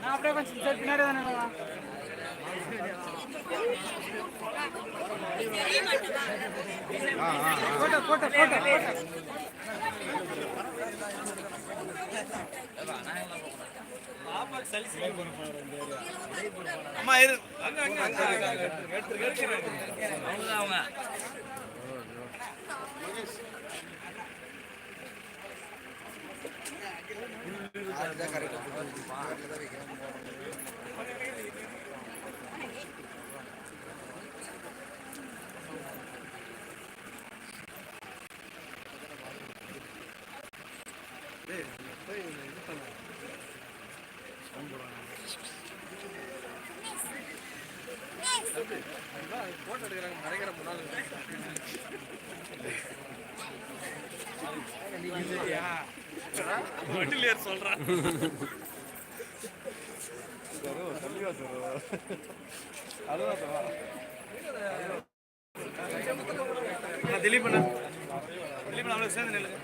நான் அப்படியே கொஞ்சம் சரி பின்னாடி தானே போட்டோ போட்டோ போட்டோ அம்மா இரு. அங்க அங்க அங்க அங்க. எடுத்து எடுத்து அவங்க அவங்க போட்டோ எடுக்கிறாங்க மறைக்கிற முன்னாள் வண்டிலேர் சொல்றான் திலீப் அண்ணா திலீப் அண்ணா அவளுக்கு சேர்ந்து நில்லுங்க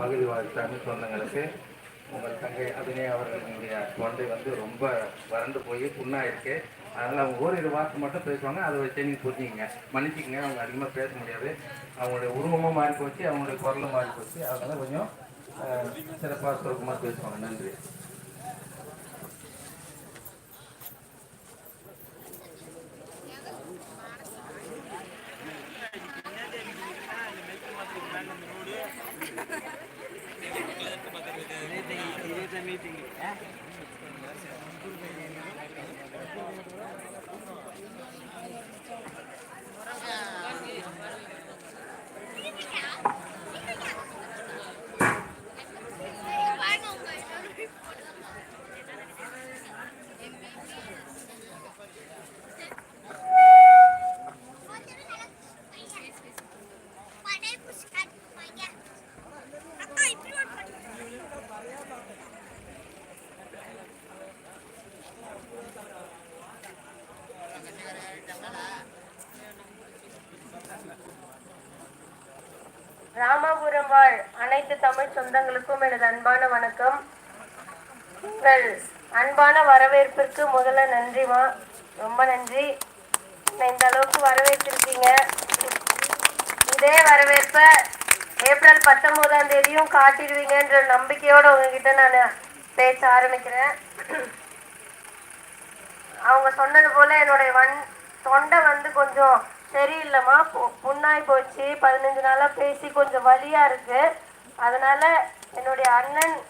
பகுதி வாழ் தமிழ் சொந்தங்களுக்கு உங்கள் தங்கை அபிநய அவர்களுடைய தொண்டை வந்து ரொம்ப வறண்டு போய் புண்ணாயிருக்கு. அதனால் அவங்க ஓரிரு வார்த்தை மட்டும் பேசுவாங்க அதை வச்சு நீங்கள் புரிஞ்சுக்கங்க. மன்னிச்சிக்கங்க அவங்க அதிகமாக பேச முடியாது. அவங்களுடைய உருவமும் மாறி போச்சு அவங்களுடைய குரலும் மாறி போச்சு அதனால் கொஞ்சம் சிறப்பாக சுருக்கமாக பேசுவாங்க. நன்றி. Thank you. ராமாபுரம் வாழ் அனைத்து தமிழ் சொந்தங்களுக்கும் எனது அன்பான வணக்கம். உங்கள் அன்பான வரவேற்பிற்கு முதல்ல நன்றிமா ரொம்ப நன்றி. என்னை இந்த அளவுக்கு வரவேற்றிருக்கீங்க? இதே வரவேற்ப ஏப்ரல் பத்தொன்பதாம் தேதியும் காட்டிடுவீங்கன்ற நம்பிக்கையோட உங்ககிட்ட நான் பேச ஆரம்பிக்கிறேன். அவங்க சொன்னது போல என்னுடைய வன் தொண்டை வந்து கொஞ்சம் சரியில்லைம்மா. பு- புண்ணாய் போச்சு. பதினஞ்சு நாளாக பேசி கொஞ்சம் வழியாக இருக்கு. அதனால் என்னுடைய அண்ணன்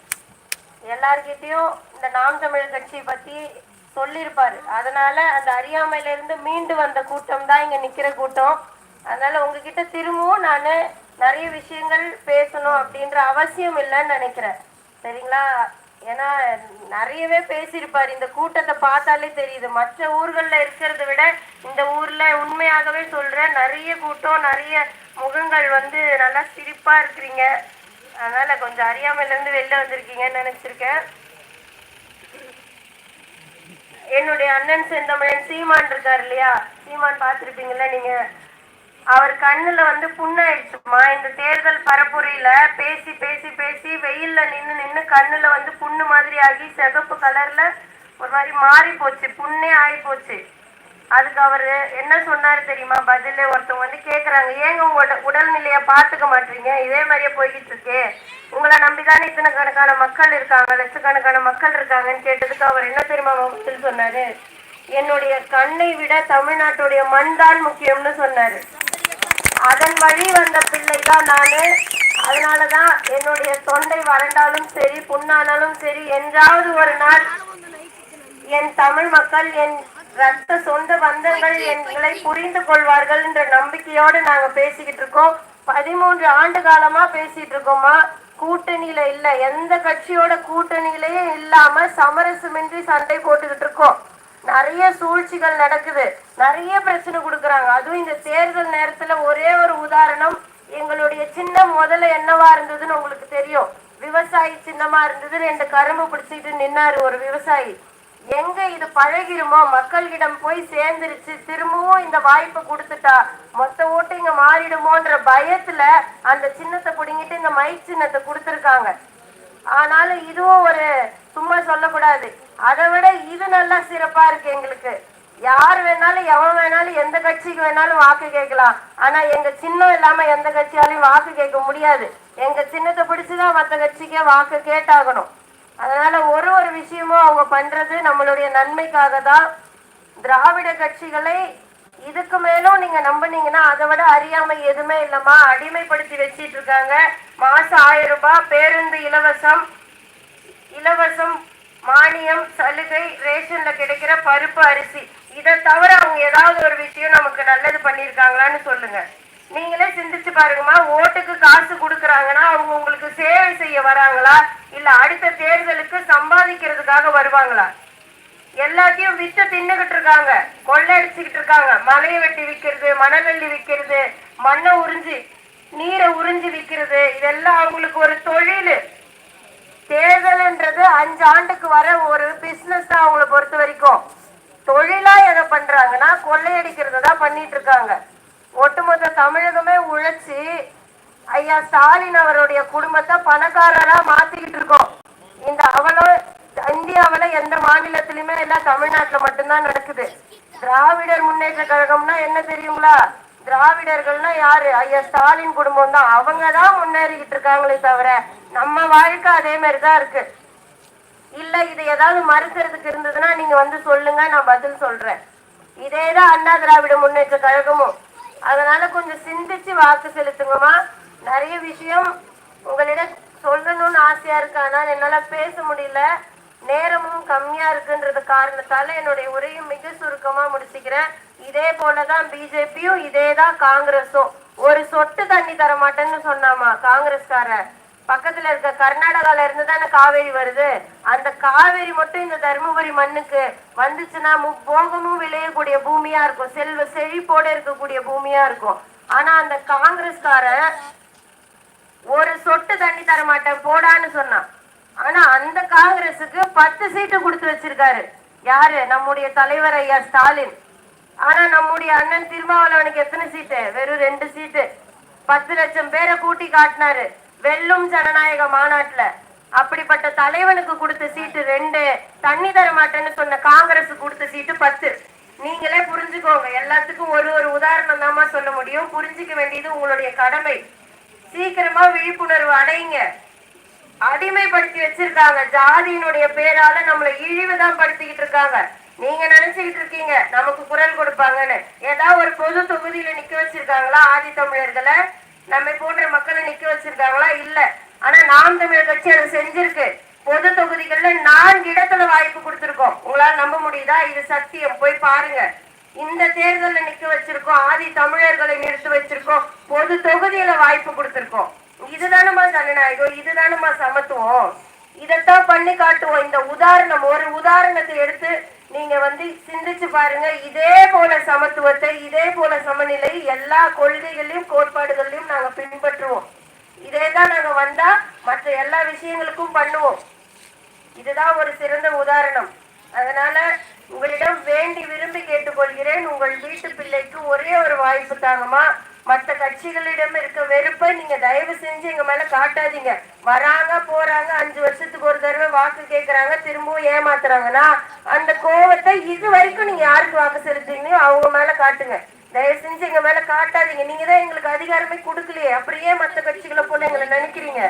எல்லார்கிட்டேயும் இந்த நாம் தமிழ் கட்சி பற்றி சொல்லியிருப்பார். அதனால் அந்த அறியாமையிலேருந்து மீண்டு வந்த கூட்டம் தான் இங்கே நிற்கிற கூட்டம். அதனால் உங்ககிட்ட திரும்பவும் நான் நிறைய விஷயங்கள் பேசணும் அப்படின்ற அவசியம் இல்லைன்னு நினைக்கிறேன். சரிங்களா? ஏன்னா நிறையவே பேசியிருப்பார். இந்த கூட்டத்தை பார்த்தாலே தெரியுது. மற்ற ஊர்களில் இருக்கிறத விட இந்த ஊரில் உண்மையாகவே சொல்கிறேன் நிறைய கூட்டம் நிறைய முகங்கள் வந்து நல்லா சிரிப்பாக இருக்கிறீங்க. அதனால் கொஞ்சம் அறியாமையிலேருந்து வெளில வந்திருக்கீங்கன்னு நினச்சிருக்கேன். என்னுடைய அண்ணன் செந்தமிழன் சீமான் இருக்கார் இல்லையா? சீமான் பார்த்துருப்பீங்களா நீங்கள் அவர் கண்ணுல வந்து புண்ணாயிடுச்சுமா? இந்த தேர்தல் பரப்புரையில பேசி பேசி பேசி வெயில்ல நின்னு நின்னு கண்ணுல வந்து புண்ணு மாதிரி ஆகி சிகப்பு கலர்ல ஒரு மாதிரி மாறி போச்சு. புண்ணே ஆகி போச்சு. அதுக்கு அவரு என்ன சொன்னாரு தெரியுமா? பதில ஒருத்தவங்க வந்து கேக்குறாங்க ஏங்க உங்க உடல்நிலைய பாத்துக்க மாட்டீங்க? இதே மாதிரியே போய்கிட்டு இருக்கே. உங்களை நம்பிதானே இத்தனை கணக்கான மக்கள் இருக்காங்க லட்சக்கணக்கான மக்கள் இருக்காங்கன்னு கேட்டதுக்கு அவர் என்ன தெரியுமா பதில் சொன்னாரு? என்னுடைய கண்ணை விட தமிழ்நாட்டுடைய மண் தான் முக்கியம்னு சொன்னாரு. அதன் வழி வந்த பிள்ளை தான் நானு. அதனாலதான் என்னுடைய தொண்டை வறண்டாலும் சரி புண்ணானாலும் சரி என்றாவது ஒரு நாள் என் தமிழ் மக்கள் என் ரத்த சொந்த பந்தங்கள் எங்களை புரிந்து கொள்வார்கள் என்ற நம்பிக்கையோடு நாங்க பேசிக்கிட்டு இருக்கோம். பதிமூன்று ஆண்டு காலமா பேசிட்டு இருக்கோமா கூட்டணியில இல்ல. எந்த கட்சியோட கூட்டணியிலயும் இல்லாம சமரசமின்றி சண்டை போட்டுக்கிட்டு இருக்கோம். நிறைய சூழ்ச்சிகள் நடக்குது. நிறைய பிரச்சனை கொடுக்குறாங்க. அதுவும் இந்த தேர்தல் நேரத்துல ஒரே ஒரு உதாரணம் எங்களுடைய சின்னம் முதல்ல என்னவா இருந்ததுன்னு உங்களுக்கு தெரியும். விவசாயி சின்னமா இருந்தது ரெண்டு கரும்பு பிடிச்சிட்டு நின்னாரு ஒரு விவசாயி. எங்க இது பழகிருமோ? மக்களிடம் போய் சேர்ந்துருச்சு. திரும்பவும் இந்த வாய்ப்பை கொடுத்துட்டா மொத்த ஓட்டு இங்க மாறிடுமோன்ற பயத்துல அந்த சின்னத்தை பிடுங்கிட்டு இந்த மை சின்னத்தை கொடுத்துருக்காங்க. ஆனாலும் இதுவும் ஒரு சும்மா சொல்லக்கூடாது. அதை விட இது நல்லா சிறப்பா இருக்கு எங்களுக்கு. யார் வேணாலும் எவன் வேணாலும் எந்த கட்சிக்கு வேணாலும் வாக்கு கேட்கலாம். ஆனா எங்க சின்னம் இல்லாம எந்த கட்சியாலையும் வாக்கு கேட்க முடியாது. எங்க சின்னத்தை பிடிச்சுதான் மற்ற கட்சிக்கே வாக்கு கேட்டாகணும். அதனால ஒரு ஒரு விஷயமும் அவங்க பண்றது நம்மளுடைய நன்மைக்காக தான் திராவிட கட்சிகளை இதுக்கு மேலும் நீங்க நம்புனீங்கன்னா அதை விட அறியாமை எதுவுமே இல்லம்மா அடிமைப்படுத்தி வச்சிட்டு இருக்காங்க. மாசம் ஆயிரம் ரூபாய் பேருந்து இலவசம். இலவசம் மானியம் சலுகை ரேஷன்ல கிடைக்கிற பருப்பு அரிசி. இதை தவிர அவங்க ஏதாவது ஒரு விஷயம் நமக்கு நல்லது பண்ணியிருக்காங்களான்னு சொல்லுங்க. நீங்களே சிந்திச்சு பாருங்கம்மா. ஓட்டுக்கு காசு கொடுக்குறாங்கன்னா அவங்க உங்களுக்கு சேவை செய்ய வராங்களா? இல்ல அடுத்த தேர்தலுக்கு சம்பாதிக்கிறதுக்காக வருவாங்களா? எல்லாத்தையும் வித்து தின்னுகிட்டு இருக்காங்க. கொள்ளடிச்சுக்கிட்டு இருக்காங்க. மலையை வெட்டி விற்கிறது மணவெள்ளி விற்கிறது மண்ணை உறிஞ்சி நீரை உறிஞ்சி விற்கிறது இதெல்லாம் அவங்களுக்கு ஒரு தொழில். தேர்தல்ன்றது அஞ்சு ஆண்டுக்கு வர ஒரு பிசினஸ் தான் அவங்கள பொறுத்த வரைக்கும். தொழிலா எதை பண்றாங்கன்னா கொள்ளையடிக்கிறது தான் பண்ணிட்டு இருக்காங்க. ஒட்டுமொத்த தமிழகமே உழைச்சி ஐயா ஸ்டாலின் அவருடைய குடும்பத்தை பணக்காரரா மாத்திக்கிட்டு இருக்கோம். இந்த அவலம் இந்தியாவில் எந்த மாநிலத்திலுமே எல்லாம் தமிழ்நாட்டுல மட்டும்தான் நடக்குது. திராவிடர் முன்னேற்ற கழகம்னா என்ன தெரியுங்களா? திராவிடர்கள்னா யாரு? ஐயா ஸ்டாலின் குடும்பம் தான். அவங்க தான் முன்னேறிக்கிட்டு இருக்காங்களே தவிர நம்ம வாழ்க்கை அதே மாதிரி தான் இருக்கு. இல்ல இது ஏதாவது மறுக்கிறதுக்கு இருந்ததுன்னா நீங்க வந்து சொல்லுங்க நான் பதில் சொல்றேன். இதேதான் அண்ணா திராவிட முன்னேற்ற கழகமும். அதனால கொஞ்சம் சிந்திச்சு வாக்கு செலுத்துங்கம்மா. நிறைய விஷயம் உங்களிடம் சொல்லணும்னு ஆசையா இருக்கு. ஆனால் என்னால பேச முடியல. நேரமும் கம்மியா இருக்குன்றது காரணத்தால என்னுடைய உரையும் மிக சுருக்கமா முடிச்சுக்கிறேன். இதே போலதான் பிஜேபியும் இதே தான் காங்கிரஸும். ஒரு சொட்டு தண்ணி தர மாட்டேன்னு சொன்னாமா காங்கிரஸ்காரன் பக்கத்துல இருக்க கர்நாடகால இருந்து தானே காவேரி வருது? அந்த காவேரி மட்டும் இந்த தருமபுரி மண்ணுக்கு வந்துச்சுன்னா முப்போகமும் விளையக்கூடிய பூமியா இருக்கும். செல்வ செழிப்போட இருக்கக்கூடிய பூமியா இருக்கும். ஆனா அந்த காங்கிரஸ்காரன் ஒரு சொட்டு தண்ணி தர மாட்டேன் போடான்னு சொன்னான். ஆனா அந்த காங்கிரஸுக்கு பத்து சீட்டு கொடுத்து வச்சிருக்காரு. யாரு? நம்முடைய தலைவர் ஐயா ஸ்டாலின். ஆனா நம்முடைய அண்ணன் திருமாவளவனுக்கு எத்தனை சீட்டு? வெறும் ரெண்டு சீட்டு. பத்து லட்சம் பேரை கூட்டி காட்டினாரு வெல்லும் ஜனநாயக மாநாட்டுல. அப்படிப்பட்ட தலைவனுக்கு கொடுத்த சீட்டு ரெண்டு தண்ணி தர மாட்டேன்னு சொன்ன காங்கிரஸ் கொடுத்த சீட்டு பத்து. நீங்களே புரிஞ்சுக்கோங்க எல்லாத்துக்கும் ஒரு ஒரு உதாரணம் தாமா சொல்ல முடியும். புரிஞ்சுக்க வேண்டியது உங்களுடைய கடமை. சீக்கிரமா விழிப்புணர்வு அடையுங்க அடிமைப்படுத்தி வச்சிருக்காங்க. ஜாதியினுடைய பேரால நம்மளை இழிவுதான் படுத்திக்கிட்டு இருக்காங்க. நீங்க நினைச்சுக்கிட்டு இருக்கீங்க நமக்கு குரல் கொடுப்பாங்கன்னு. ஏதாவது ஒரு பொது தொகுதியில நிக்க வச்சிருக்காங்களா? ஆதி தமிழர்களை நம்ம போன்ற மக்களை நிக்க வச்சிருக்காங்களா? இல்ல. ஆனா நாம் தமிழர் கட்சி அதை செஞ்சிருக்கு. பொது தொகுதிகள்ல நான்கு இடத்துல வாய்ப்பு கொடுத்துருக்கோம். உங்களால நம்ப முடியுதா? இது சத்தியம். போய் பாருங்க. இந்த தேர்தல்ல நிக்க வச்சிருக்கோம் ஆதி தமிழர்களை நிறுத்தி வச்சிருக்கோம் பொது தொகுதியில வாய்ப்பு கொடுத்துருக்கோம். இதுதானமா ஜனநாயகம்? இதுதானமா சமத்துவம்? இதைத்தான் பண்ணி காட்டுவோம். இந்த உதாரணம் ஒரு உதாரணத்தை எடுத்து நீங்க வந்து சிந்திச்சு பாருங்க. இதே போல சமத்துவத்தை இதே போல சமநிலை எல்லா கொள்கைகளையும் கோட்பாடுகளையும் நாங்க பின்பற்றுவோம். இதே தான் நாங்க வந்தா மற்ற எல்லா விஷயங்களுக்கும் பண்ணுவோம். இதுதான் ஒரு சிறந்த உதாரணம். அதனால உங்களிடம் வேண்டி விரும்பி கேட்டுக்கொள்கிறேன். உங்கள் வீட்டு பிள்ளைக்கு ஒரே ஒரு வாய்ப்பு தாங்கம்மா. மற்ற கட்சிகளிடம் இருக்க வெறுப்பை நீங்க தயவு செஞ்சு எங்க மேல காட்டாதீங்க. வராங்க போறாங்க அஞ்சு வருஷத்துக்கு ஒரு தடவை வாக்கு கேட்கறாங்க திரும்பவும் ஏமாத்துறாங்கன்னா அந்த கோவத்தை இது வரைக்கும் நீங்க யாருக்கு வாக்கு செலுத்துறீங்களோ அவங்க மேல காட்டுங்க. தயவு செஞ்சு எங்க மேல காட்டாதீங்க. நீங்க தான் எங்களுக்கு அதிகாரமே கொடுக்கலையே. அப்படியே மத்த கட்சிகளை போல எங்களை நினைக்கிறீங்க.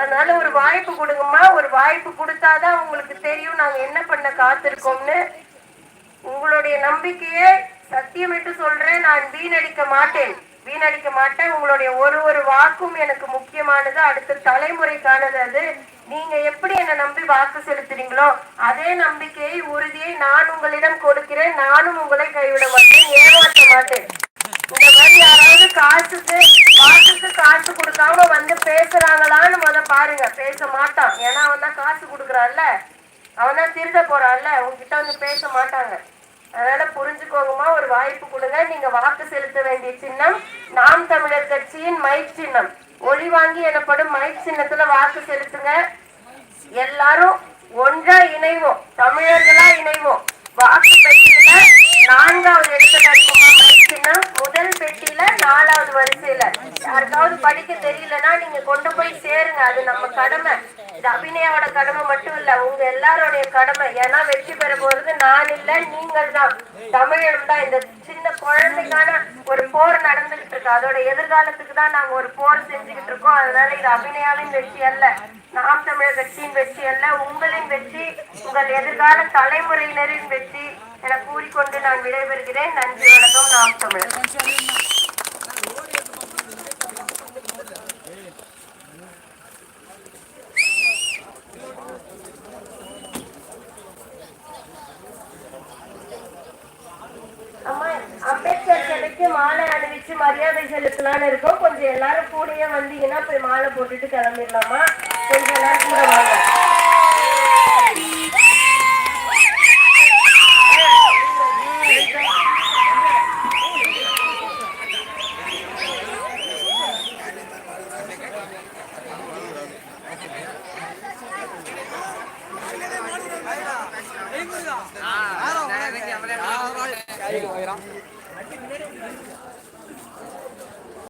அதனால ஒரு வாய்ப்பு கொடுங்கம்மா. ஒரு வாய்ப்பு கொடுத்தாதான் உங்களுக்கு தெரியும் நாங்க என்ன பண்ண காத்திருக்கோம்னு. உங்களுடைய நம்பிக்கையை சத்தியமிட்டு சொல்றேன். நான் வீணடிக்க மாட்டேன். வீணடிக்க மாட்டேன். உங்களுடைய ஒரு ஒரு வாக்கும் எனக்கு முக்கியமானது. அடுத்த தலைமுறைக்கானது அது. நீங்க எப்படி என்ன நம்பி வாக்கு செலுத்துறீங்களோ அதே நம்பிக்கையை உறுதியை நான் உங்களிடம் கொடுக்கிறேன். நானும் உங்களை கைவிட மாட்டேன். ஏமாற்ற மாட்டேன். இந்த மாதிரி யாராவது காசுக்கு வாக்குக்கு காசு கொடுக்காம வந்து பேசுறாங்களான்னு முத பாருங்க. பேச மாட்டான். ஏன்னா அவன் தான் காசு கொடுக்குறான்ல. அவன் தான் திருட போறான்ல. உங்ககிட்ட வந்து பேச மாட்டாங்க. அதனால புரிஞ்சுக்கோங்கம்மா ஒரு வாய்ப்பு கொடுங்க. நீங்க வாக்கு செலுத்த வேண்டிய சின்னம் நாம் தமிழர் கட்சியின் மைக் சின்னம். ஒளி வாங்கி எனப்படும் மைக் சின்னத்துல வாக்கு செலுத்துங்க. எல்லாரும் ஒன்றா இணைவோம். தமிழர்களா இணைவோம். வாக்கு பெட்டியில நான்காவது எடுத்துக்காட்டுமா மைக் இருந்துச்சுன்னா முதல் பெட்டியில நாலாவது வரிசையில. யாருக்காவது படிக்க தெரியலன்னா நீங்க கொண்டு போய் சேருங்க. அது நம்ம கடமை. இது அபிநயாவோட கடமை மட்டும் இல்ல உங்க எல்லாரோடைய கடமை. ஏன்னா வெற்றி பெற போறது நான் இல்ல நீங்கள் தான். தமிழம் தான் இந்த சின்ன குழந்தைக்கான ஒரு போர் நடந்துகிட்டு இருக்கு. அதோட எதிர்காலத்துக்கு தான் நாங்க ஒரு போர் செஞ்சுக்கிட்டு இருக்கோம். அதனால இது அபிநயாவின் வெற்றி அல்ல. நாம் தமிழர் கட்சியின் வெற்றி அல்ல. உங்களின் வெற்றி உங்கள் எதிர்கால தலைமுறையினரின் வெற்றி. என கூறிக்கொண்டு நான் விடைபெறுகிறேன். நன்றி வணக்கம். நாம் தமிழர். அம்பேத்கர் சிலைக்கு மாலை அணிவிச்சு மரியாதை செலுத்தலாம்னு இருக்கோம். கொஞ்சம் எல்லாரும் கூடயே வந்தீங்கன்னா போய் மாலை போட்டுட்டு கிளம்பிடலாமா? கொஞ்சம் எல்லாரும் கூட வாங்க.